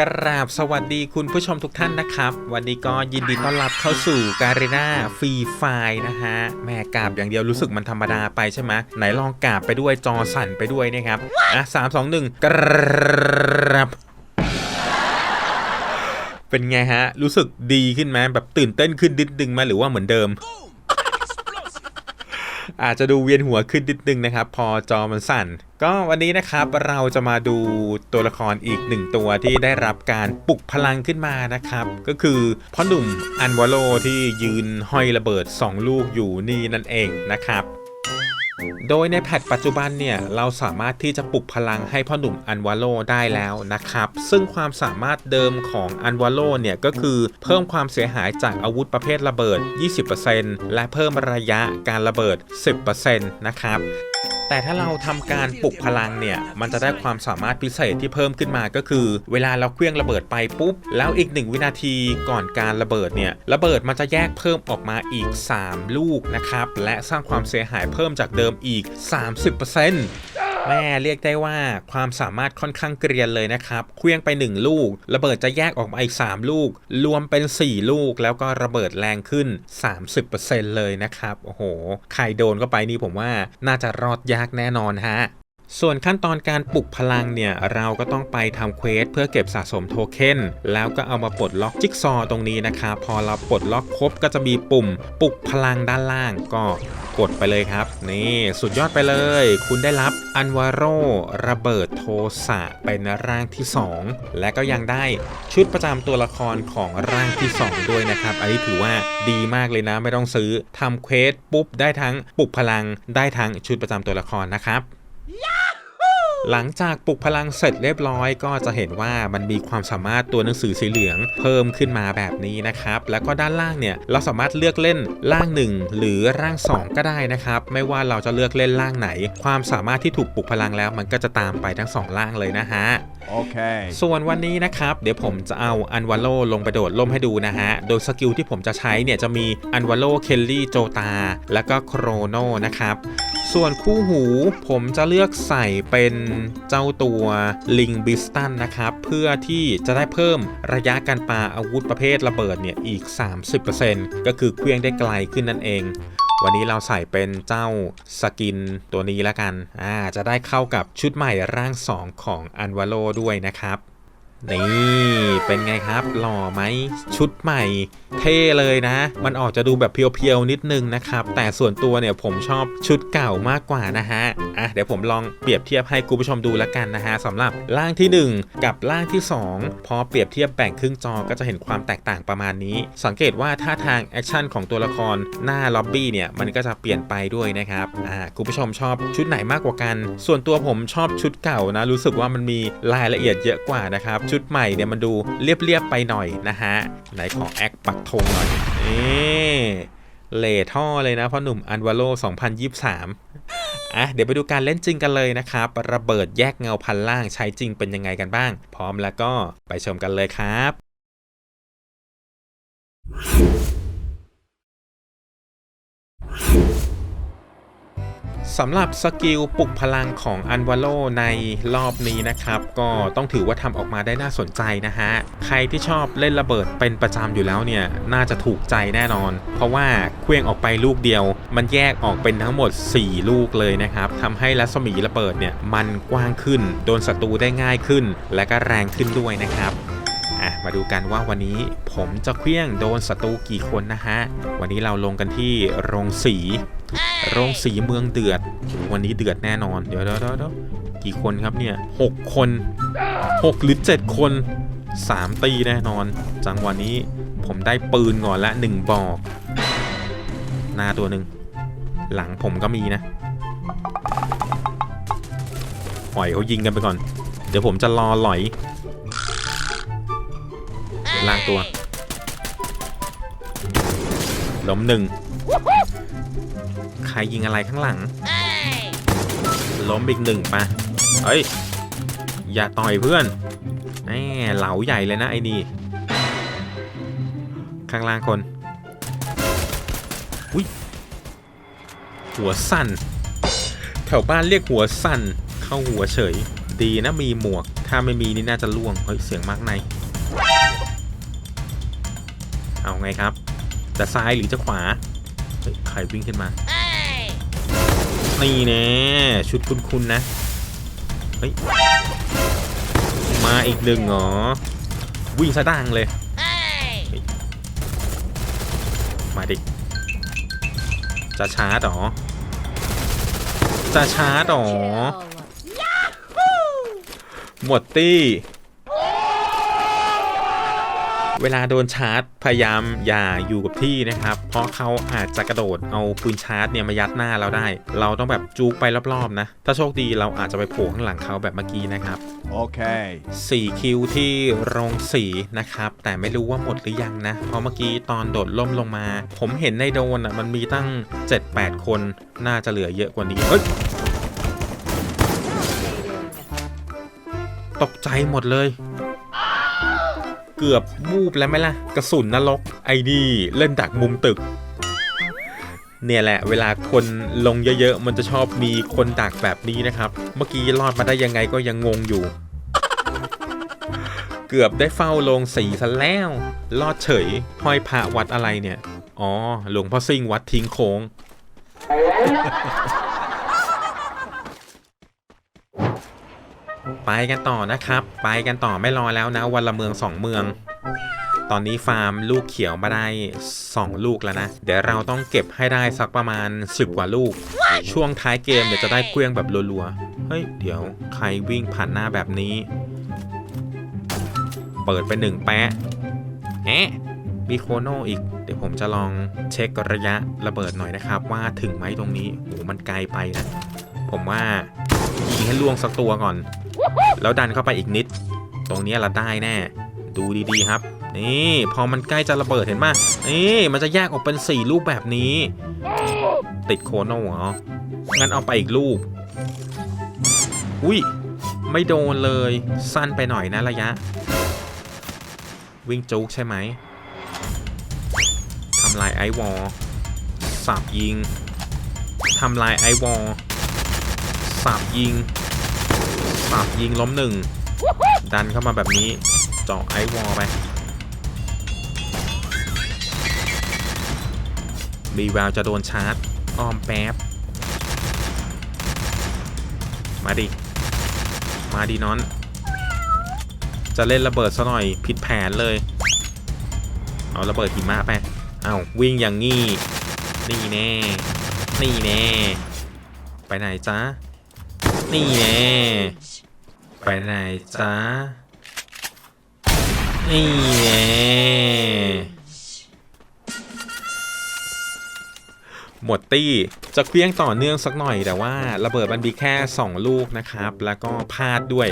กราบสวัสดีคุณผู้ชมทุกท่านนะครับ วันนี้ก็ยินดีต้อนรับเข้าสู่การีนาฟรีไฟนะฮะแม่กราบอย่างเดียวรู้สึกมันธรรมดาไปใช่ไหมไหนลองกราบไปด้วยจอสั่นไปด้วยนะครับอะสามสองหนึ่งกราบเป็นไงฮะ รู้สึกดีขึ้นไหมแบบตื่นเต้นขึ้นนิดนึงไหมหรือว่าเหมือนเดิม อาจจะดูเวียนหัวขึ้นนิดนึงนะครับ พอจอมันสั่น ก็วันนี้นะครับเราจะมาดูตัวละครอีกหนึ่งตัวที่ได้รับการปลุกพลังขึ้นมานะครับ ก็คือพ่อหนุ่มอันวาโลที่ยืนห้อยระเบิด 2 ลูกอยู่นี่นั่นเองนะครับ โดยในแพทปัจจุบันเนี่ยเราสามารถที่จะปลุกพลังให้พ่อหนุ่มอันวาโลได้แล้วนะครับ ซึ่งความสามารถเดิมของอันวาโลเนี่ยก็คือเพิ่มความเสียหายจากอาวุธประเภทระเบิด 20%และเพิ่มระยะการระเบิด 10%นะครับ แต่ถ้าเราทำการปลุกพลังเนี่ย มันจะได้ความสามารถพิเศษที่เพิ่มขึ้นมาก็คือ เวลาเราเคลื่องระเบิดไปปุ๊บ แล้วอีกหนึ่งวินาทีก่อนการระเบิดเนี่ย ระเบิดมันจะแยกเพิ่มออกมาอีก 3 ลูกนะครับ และสร้างความเสียหายเพิ่มจากเดิมอีก 30% แม่เรียกได้ว่าความสามารถค่อนข้างเกรียนเลยนะครับเคลื่องไป 1 ลูก ระเบิดจะแยกออกมาอีก 3 ลูก รวมเป็น 4 ลูกแล้วก็ระเบิดแรงขึ้น 30%เลยนะครับ โอ้โห ใครโดนก็ไปนี่ผมว่าน่าจะรอดยากแน่นอนฮะ ส่วนขั้นตอนการปลุกพลังเนี่ย เราก็ต้องไปทำเควสเพื่อเก็บสะสมโทเค็นแล้วก็เอามาปลดล็อกจิ๊กซอตรงนี้นะครับ พอเราปลดล็อกครบก็จะมีปุ่มปลุกพลังด้านล่างก็กดไปเลยครับ นี่สุดยอดไปเลย คุณได้รับอันวาโรระเบิดโทสะเป็นร่างที่ 2 และก็ยังได้ชุดประจำตัวละครของร่างที่ 2 ด้วยนะครับ อันนี้ถือว่าดีมากเลยนะ ไม่ต้องซื้อทำเควสปุ๊บได้ทั้งปลุกพลังได้ทั้งชุดประจำตัวละครนะครับ หลังจากปลุกพลังเสร็จเรียบร้อย ก็จะเห็นว่ามันมีความสามารถตัวหนังสือสีเหลือง เพิ่มขึ้นมาแบบนี้นะครับ แล้วก็ด้านล่างเนี่ยเราสามารถเลือกเล่นร่าง 1 หรือร่าง 2 ก็ได้นะครับ ไม่ว่าเราจะเลือกเล่นร่างไหน ความสามารถที่ถูกปลุกพลังแล้ว มันก็จะตามไปทั้งสองร่างเลยนะฮะ Okay. ส่วนวันนี้นะครับ เดี๋ยวผมจะเอาอันวาโลลงไปโดดล่มให้ดูนะฮะ โดยสกิลที่ผมจะใช้เนี่ยจะมีอันวาโลเคลลี่โจตา แล้วก็โครโนนะครับ ส่วนคู่หูผมจะเลือกใส่เป็นเจ้าตัวลิงบิสตันนะครับ เพื่อที่จะได้เพิ่มระยะการปาอาวุธประเภทระเบิดเนี่ยอีก 30%ก็คือเคลื่องได้ไกลขึ้นนั่นเองวันนี้เราใส่เป็นเจ้าสกินตัวนี้แล้วกัน อ่า จะได้เข้ากับชุดใหม่ร่าง 2 ของอันวาโลด้วยนะครับ นี่เป็นไงครับหล่อไหมชุดใหม่ เท่เลยนะ มันออกจะดูแบบเพียวๆนิดนึงนะครับ แต่ส่วนตัวเนี่ยผมชอบชุดเก่ามากกว่านะฮะอะเดี๋ยวผมลองเปรียบเทียบให้คุณผู้ชมดูแล้วกันนะฮะสำหรับร่างทีหนึ่1 กับร่างที่ 2 พอเปรียบเทียบแบ่งครึ่งจอก็จะเห็นความแตกต่างประมาณนี้ สังเกตว่าท่าทางแอคชั่นของตัวละครหน้าล็อบบี้เนี่ยมันก็จะเปลี่ยนไปด้วยนะครับอ่าคุณผู้ชมชอบชุดไหนมากกว่ากัน ส่วนตัวผมชอบชุดเก่านะรู้สึกว่ามันมีรายละเอียดเยอะกว่านะครับชุดุดใหม่เนี่ยมันดูเรียบๆไปหน่อยนะฮะ ไหนขอแอคปักธงหน่อยนี่เลท่อเลยนะพ่อหนุ่มอันวาโล2023 อะ เดี๋ยวไปดูการเล่นจริงกันเลยนะครับ ระเบิดแยกเงาพันล่างใช้จริงเป็นยังไงกันบ้าง พร้อมแล้วก็ไปชมกันเลยครับ สำหรับสกิลปลุกพลังของอันวาโลในรอบนี้นะครับ ก็ต้องถือว่าทำออกมาได้น่าสนใจนะฮะ ใครที่ชอบเล่นระเบิดเป็นประจำอยู่แล้วเนี่ย น่าจะถูกใจแน่นอน เพราะว่าเคลื่องออกไปลูกเดียว มันแยกออกเป็นทั้งหมด 4 ลูกเลยนะครับทำให้รัศมีระเบิดเนี่ยมันกว้างขึ้น โดนศัตรูได้ง่ายขึ้น และก็แรงขึ้นด้วยนะครับ มาดูกันว่าวันนี้ผมจะเคลี้ยงโดนศัตรูกี่คนนะฮะ วันนี้เราลงกันที่โรงสี โรงสีเมืองเดือด วันนี้เดือดแน่นอนเดี๋ยวเดี๋ยวเดี๋ยวเดี๋ยวกี่คนครับเนี่ยหกคนหกหรือเจ็ดคนสามตีแน่นอน จังหวะนี้ผมได้ปืนก่อนละหนึ่งบอก หน้าตัวหนึ่ง หลังผมก็มีนะปล่อยเขายิงกันไปก่อน เดี๋ยวผมจะรอหลอย ล่างตัวล้มหนึ่งใครยิงอะไรข้างหลัง ล้มอีกหนึ่งปะเฮ้ย อย่าต่อยเพื่อนแหมเหลาใหญ่เลยนะไอ้นี่ ข้างล่างคน อุ้ย หัวสั่น แถวบ้านเรียกหัวสั่น เข้าหัวเฉย ดีนะมีหมวก ถ้าไม่มีนี่น่าจะล่วง เฮ้ย เสียงมากใน เอาไงครับ จะซ้ายหรือจะขวาเฮ้ยใครวิ่งขึ้นมา นี่แน่ชุดคุ้นๆนะ เฮ้ย มาอีกหนึ่งเหรอ วิ่งซะดังเลย มาดิ จะชาร์จเหรอ จะชาร์จเหรอ หมดตี้ เวลาโดนชาร์จพยายามอย่าอยู่กับที่นะครับ เพราะเขาอาจจะกระโดดเอาปืนชาร์จเนี่ยมายัดหน้าเราได้ เราต้องแบบจูกไปรอบๆนะ ถ้าโชคดีเราอาจจะไปโผล่ข้างหลังเขาแบบเมื่อกี้นะครับ Okay. 4คิวที่โรงสีนะครับ แต่ไม่รู้ว่าหมดหรือยังนะ เพราะเมื่อกี้ตอนโดดล่มลงมา ผมเห็นในโดนอะมันมีตั้ง 7-8 คนน่าจะเหลือเยอะกว่านี้เฮ้ยตกใจหมดเลย เกือบวูบแล้วไหมล่ะ กระสุนนรกไอ้นี่เล่นดักมุมตึก เนี่ยแหละ เวลาคนลงเยอะๆ มันจะชอบมีคนดักแบบนี้นะครับ เมื่อกี้รอดมาได้ยังไงก็ยังงงอยู่ เกือบได้เฝ้าลงสีซะแล้ว รอดเฉยห้อยพระวัดอะไรเนี่ย อ๋อ หลวงพ่อซิ่งวัดทิ้งโค้ง ไปกันต่อนะครับ ไปกันต่อไม่รอแล้วนะ วันละเมืองสองเมือง ตอนนี้ฟาร์มลูกเขียวมาได้ 2 ลูกแล้วนะ เดี๋ยวเราต้องเก็บให้ได้สักประมาณ 10 กว่าลูก ช่วงท้ายเกมเดี๋ยวจะได้เครื่องแบบรัวๆ เฮ้ย เดี๋ยวใครวิ่งผ่านหน้าแบบนี้ เปิดไปหนึ่งแปะแอะมีโคโนอีก เดี๋ยวผมจะลองเช็คระยะระเบิดหน่อยนะครับ ว่าถึงไหมตรงนี้โอ้มันไกลไปนะ ผมว่ายิงให้ล่วงสักตัวก่อน แล้วดันเข้าไปอีกนิด ตรงนี้เราได้แน่ ดูดีๆครับ นี่พอมันใกล้จะระเบิดเห็นป่ะนี่มันจะแยกออกเป็น 4 ลูกแบบนี้ ติดโคโน่เหรองั้นเอาไปอีกลูก อุ้ยไม่โดนเลย สั้นไปหน่อยนะระยะ วิ่งจุกใช่ไหมทำลายไอวอลสับยิงทำลายไอวอลสับยิง สับยิงล้มหนึ่ง ดันเข้ามาแบบนี้เจาะไอวอลไปมีแววจะโดนชาร์จ อ้อมแป๊บ มาดิ มาดิน้อน จะเล่นระเบิดซะหน่อยผิดแผนเลย เอาระเบิดหิมะไป เอาวิ่งอย่างงี้ นี่แน่ นี่แน่ ไปไหนจ๊ะ นี่แน่ไปไหนจ๊ะนี่แน่หมดตี้จะเคลี้ยงต่อเนื่องสักหน่อยแต่ว่า ระเบิดมันมีแค่ 2 ลูกนะครับ แล้วก็พลาดด้วย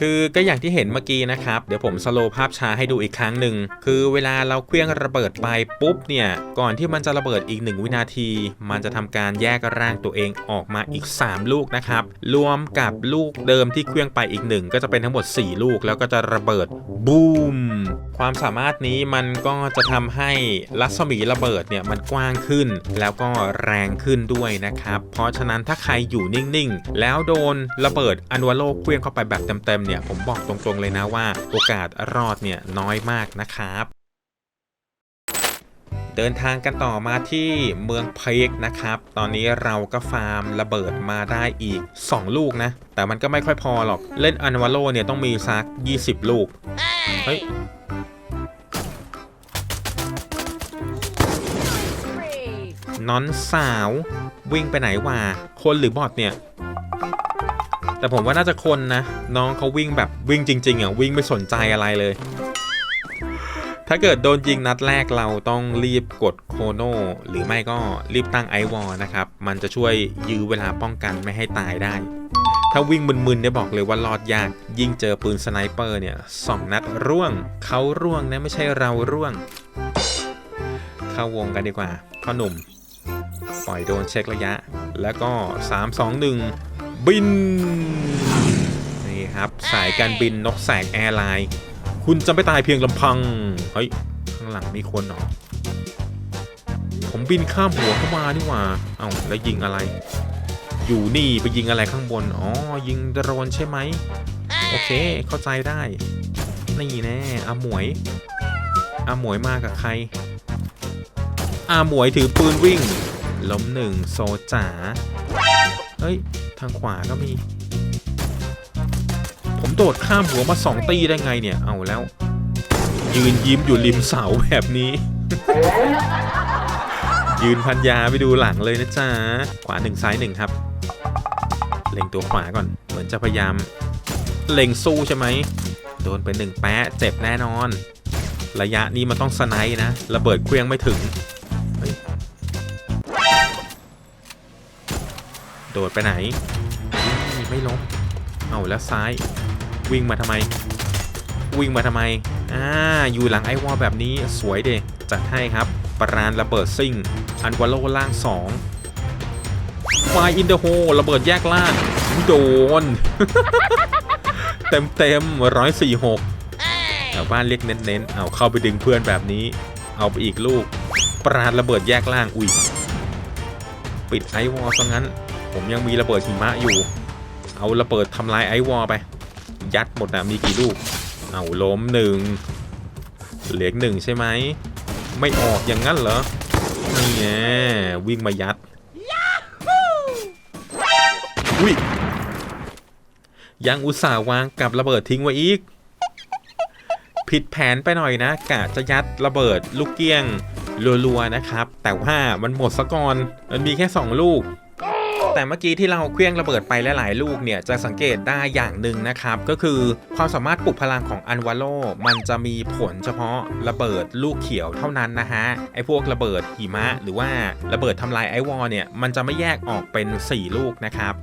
คือก็อย่างที่เห็นเมื่อกี้นะครับ เดี๋ยวผมสโลว์ภาพช้าให้ดูอีกครั้งหนึ่ง คือเวลาเราเคลื่องระเบิดไปปุ๊บเนี่ย ก่อนที่มันจะระเบิดอีก 1 วินาที มันจะทำการแยกร่างตัวเองออกมาอีก 3 ลูกนะครับ รวมกับลูกเดิมที่เคลื่องไปอีกหนึ่งก็จะเป็นทั้งหมด 4 ลูก แล้วก็จะระเบิดบูม ความสามารถนี้มันก็จะทำให้รัศมีระเบิดเนี่ยมันกว้างขึ้น แล้วก็แรงขึ้นด้วยนะครับ เพราะฉะนั้นถ้าใครอยู่นิ่งๆ แล้วโดนระเบิดอันวาโลกเคลี้ยงเข้าไปแบบเต็มๆเนี่ยผมบอกตรงๆเลยนะว่าโอกาสรอดเนี่ยน้อยมากนะครับเดินทางกันต่อมาที่เมืองเพกนะครับ ตอนนี้เราก็ฟาร์มระเบิดมาได้อีก 2 ลูกนะ แต่มันก็ไม่ค่อยพอหรอก เล่นอันวาโลเนี่ยต้องมีสัก 20 ลูก เฮ้ย น้อนสาววิ่งไปไหนวะคนหรือบอทเนี่ย แต่ผมว่าน่าจะคนนะ น้องเขาวิ่งแบบวิ่งจริง ๆอะวิ่งไม่สนใจอะไรเลย ถ้าเกิดโดนยิงนัดแรกเราต้องรีบกดโคโนหรือไม่ก็รีบตั้งไอวอลนะครับ มันจะช่วยยื้อเวลาป้องกันไม่ให้ตายได้ ถ้าวิ่งมึนๆเนี่ยบอกเลยว่ารอดยาก ยิ่งเจอปืนสไนเปอร์เนี่ยสองนัดร่วง เขาร่วงนะไม่ใช่เราร่วง เข้าวงกันดีกว่าพ่อหนุ่ม ปล่อยโดนเช็คระยะ แล้วก็ 3 2 1 บิน นี่ครับ สายการบินนกแสกแอร์ไลน์ คุณจะไม่ตายเพียงลำพัง เฮ้ย ข้างหลังมีคนเหรอผมบินข้ามหัวเข้ามานี่หว่า เอ้าแล้วยิงอะไร อยู่นี่ไปยิงอะไรข้างบน อ๋อ ยิงโดรนใช่ไหม โอเค เข้าใจได้ นี่แน่อาหมวยอาหมวยมากับใครอาหมวยถือปืนวิ่ง ล้มหนึ่งโซจ๋า เฮ้ย ทางขวาก็มี ผมโดดข้ามหัวมาสองตีได้ไงเนี่ย เอาแล้ว ยืนยิ้มอยู่ริมเสาแบบนี้ ยืนพันยาไปดูหลังเลยนะจ๊ะ ขวาหนึ่งซ้ายหนึ่งครับ เล็งตัวขวาก่อน เหมือนจะพยายาม เล็งสู้ใช่ไหม โดนไปหนึ่งแปะเจ็บแน่นอน ระยะนี้มันต้องสไนนะ ระเบิดเครื่องไม่ถึง โดดไปไหน ไม่ล้มเอาแล้วซ้าย วิ่งมาทำไม วิ่งมาทำไม อ่า อยู่หลังไอวอลแบบนี้สวยเดจัดให้ครับ ปรานระเบิดซิ่ง อันวาโลล่าง 2 ไฟอินเดโฮระเบิดแยกล่างโดน เต็มเต็มร้อยสี่หกแถวบ้านเรียกเน้นๆ เอาเข้าไปดึงเพื่อนแบบนี้ เอาไปอีกลูก ปราดระเบิดแยกล่าง อุ้ย ปิดไอวอลซะงั้น ผมยังมีระเบิดหิมะอยู่ เอาระเบิดทำลายไอวอลไป ยัดหมดนะมีกี่ลูก เอาล้มหนึ่ง เหลืออกหนึ่งใช่ไหม ไม่ออกอย่างนั้นเหรอ นี่ไงวิ่งมายัด อุ้ย ยังอุตส่าห์วางกับระเบิดทิ้งไว้อีก ผิดแผนไปหน่อยนะกะจะยัดระเบิดลูกเกี้ยงรัวๆนะครับ แต่ว่ามันหมดซะก่อน มันมีแค่ 2 ลูก แต่เมื่อกี้ที่เราเคลี้ยงระเบิดไปหลายๆลูกเนี่ยจะสังเกตได้อย่างหนึ่งนะครับ ก็คือความสามารถปลุกพลังของอันวาโลมันจะมีผลเฉพาะระเบิดลูกเขียวเท่านั้นนะฮะไอพวกระเบิดหิมะ หรือว่าระเบิดทำลายไอวอลเนี่ยมันจะไม่แยกออกเป็น 4 ลูกนะครับ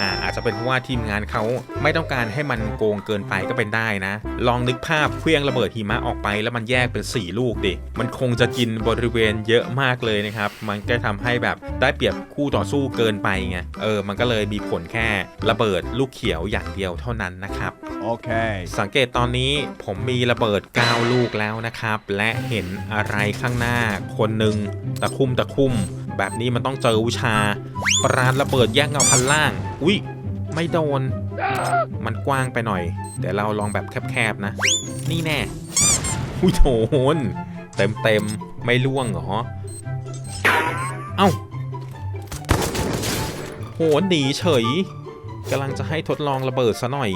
อ่าอาจจะเป็นเพราะว่าทีมงานเขาไม่ต้องการให้มันโกงเกินไปก็เป็นได้นะ ลองนึกภาพเครื่องระเบิดหิมะออกไป แล้วมันแยกเป็น 4 ลูกดิมันคงจะกินบริเวณเยอะมากเลยนะครับ มันก็ทำให้แบบได้เปรียบคู่ต่อสู้เกินไปไงเออมันก็เลยมีผลแค่ระเบิดลูกเขียวอย่างเดียวเท่านั้นนะครับ Okay. สังเกตตอนนี้ผมมีระเบิด 9 ลูกแล้วนะครับ และเห็นอะไรข้างหน้าคนหนึ่งตะคุ่มตะคุ่ม แบบนี้มันต้องเจอวิชา ปราณระเบิดแยกเงาพันล่าง อุ้ยไม่โดน มันกว้างไปหน่อย เดี๋ยวเราลองแบบแคบๆนะ นี่แน่อุ้ยโถนเต็มเต็มๆไม่ล่วงเหรอ เอ้าโหหนีเฉยกำลังจะให้ทดลองระเบิดซะหน่อย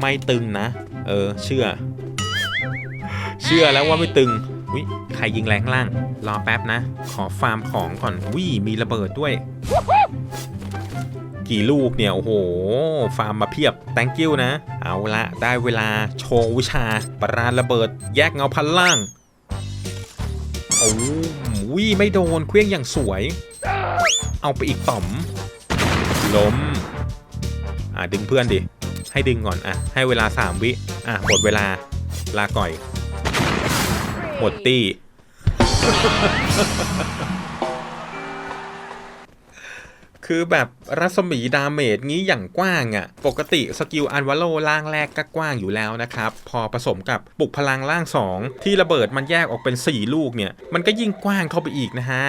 ไม่ตึงนะ เออ เชื่อ เชื่อแล้วว่าไม่ตึงวิใครยิงแรงข้างล่าง รอแป๊บนะ ขอฟาร์มของก่อนวิมีระเบิดด้วย กี่ลูกเนี่ย โอ้โห ฟาร์มมาเพียบ thank you นะ เอาละ ได้เวลาโชว์วิชา ปราณระเบิด แยกเงาพันล่าง โอ้วิไม่โดน เครื่องอย่างสวย เอาไปอีกต่อม ล้ม อะดึงเพื่อนดิ ให้ดึงก่อนอะให้เวลา 3 วิอะหมดเวลาลาก่อย หมดตี้ คือแบบรัศมีดาเมจงี้อย่างกว้างอะ่ะ ปกติสกิลอันวาโลล่างแรกก็กว้างอยู่แล้วนะครับ พอผสมกับปลุกพลังล่าง 2 ที่ระเบิดมันแยกออกเป็น 4 ลูกเนี่ย มันก็ยิ่งกว้างเข้าไปอีกนะฮะ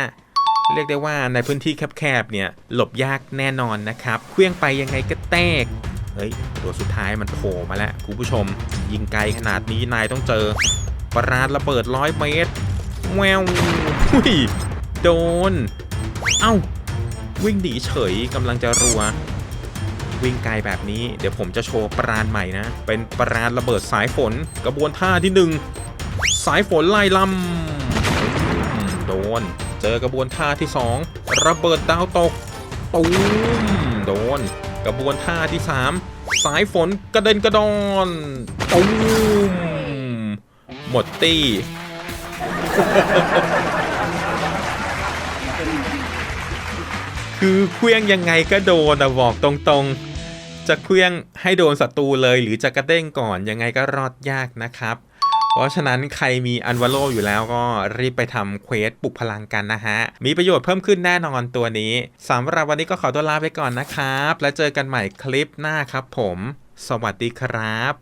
เรียกได้ว่าในพื้นที่แคบๆเนี่ย หลบยากแน่นอนนะครับ เคลื่องไปยังไงก็แตก เฮ้ยตัวสุดท้ายมันโผล่มาแล้วคุณผู้ชม ยิงไกลขนาดนี้นายต้องเจอปราดระเบิดร้อยเมตรแววหุยโดน เอ้า วิ่งหนีเฉยกำลังจะรัว วิ่งไกลแบบนี้ เดี๋ยวผมจะโชว์ปราณใหม่นะ เป็นปราณระเบิดสายฝนกระบวนท่าที่หนึ่งสายฝนไล่ลำโดน เจอกระบวนท่าที่2ระเบิดดาวตก ตูมโดน กระบวนท่าที่ 3 สายฝนกระเด็นกระดอนตูมหมดตี้คือเคลี้ยงยังไงก็โดนอะบอกตรงๆ จะเคลี้ยงให้โดนศัตรูเลยหรือจะกระเด้งก่อนยังไงก็รอดยากนะครับ เพราะฉะนั้นใครมีอันวาโลอยู่แล้วก็รีบไปทำเควสปลุกพลังกันนะฮะ มีประโยชน์เพิ่มขึ้นแน่นอนตัวนี้สำหรับวันนี้ก็ขอตัวลาไปก่อนนะครับ แล้วเจอกันใหม่คลิปหน้าครับผม สวัสดีครับ